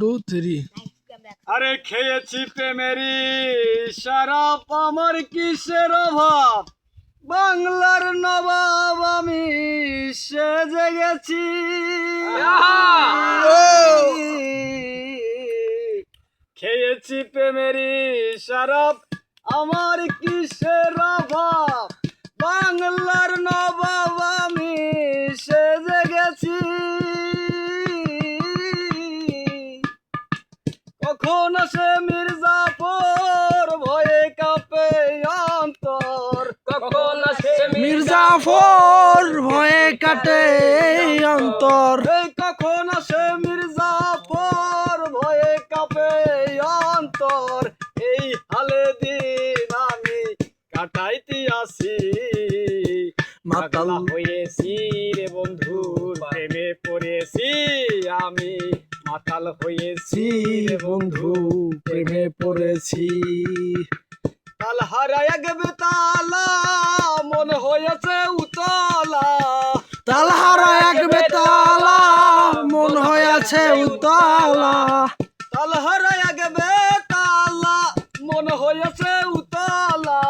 Two three আরে খেয়েছি প্রেমেরি সারাপ আমার কিসের অভাব? বাংলার নবাব আমি সেজে গেছি। খেয়েছি প্রেমেরি সারাপ আমার কিসের অভাব? বাংলার নবাব আমি সেজে গেছি। কখন সে মির্জাফর? ভয়ে কাঁপে অন্তর। কখন আসে মির্জাফর? ভয়ে কাটে অন্তর। এই কখন সে মির্জাফর? ভয়ে কাঁপে অন্তর। এই হালে দিন আমি কাটাইতে আসি। মাতাল। হয়েছি রে বন্ধু প্রেমে পড়েছি আমি। মাতাল হয়েছি বন্ধু প্রেমে পড়েছি। তাল হারায় গেবে তালা মন হয়েছে উতলা। তালহারা এক বেতালা মন হয়েছে উতলা। তাল হারায় গেবে তালা মন হয়েছে উতলা।